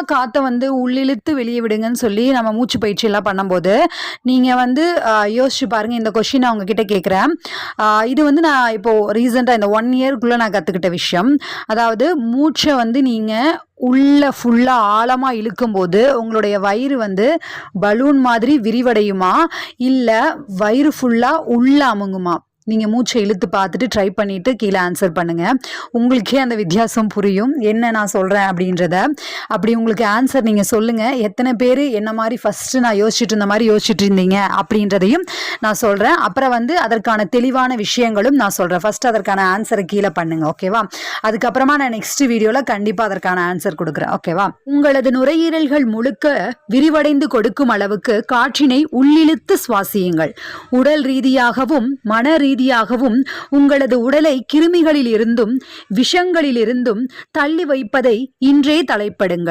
ஃபுல்லாக காற்றை வந்து உள்ளிழுத்து வெளியே விடுங்கன்னு சொல்லி நம்ம மூச்சு பயிற்சி எல்லாம் பண்ணும்போது நீங்கள் வந்து யோசிச்சு பாருங்கள் இந்த கொஷின் நான் உங்ககிட்ட கேட்குறேன் இது வந்து நான் இப்போது ரீசெண்டாக இந்த ஒன் இயர்க்குள்ளே நான் கற்றுக்கிட்ட விஷயம். அதாவது மூச்சை வந்து நீங்கள் உள்ள ஃபுல்லாக ஆழமாக இழுக்கும்போது உங்களுடைய வயிறு வந்து பலூன் மாதிரி விரிவடையுமா? இல்லை வயிறு ஃபுல்லாக உள்ள அமுங்குமா? நீங்கள் மூச்சை இழுத்து பார்த்துட்டு ட்ரை பண்ணிவிட்டு கீழே ஆன்சர் பண்ணுங்கள் உங்களுக்கே அந்த வித்தியாசம் புரியும். என்ன நான் சொல்கிறேன் அப்படின்றத. அப்படி உங்களுக்கு ஆன்சர் நீங்கள் சொல்லுங்கள் எத்தனை பேர் என்ன மாதிரி ஃபஸ்ட்டு நான் யோசிச்சுட்டு இருந்த மாதிரி யோசிச்சுட்டு இருந்தீங்க அப்படின்றதையும் நான் சொல்கிறேன் அப்புறம் வந்து அதற்கான தெளிவான விஷயங்களும் நான் சொல்கிறேன் ஃபஸ்ட் அதற்கான ஆன்சரை கீழே பண்ணுங்கள் ஓகேவா அதுக்கப்புறமா நான் நெக்ஸ்ட் வீடியோவில் கண்டிப்பாக அதற்கான ஆன்சர் கொடுக்குறேன். ஓகேவா உங்களது நுரையீரல்கள் முழுக்க விரிவடைந்து கொடுக்கும் அளவுக்கு காற்றினை உள்ளிழுத்து சுவாசியுங்கள். உடல் ரீதியாகவும் மன ரீதியாகவும் உங்களது உடலை கிருமிகளில் இருந்தும் விஷங்களில் இருந்தும் தள்ளி வைப்பதை இன்றே தலைப்படுங்கள்.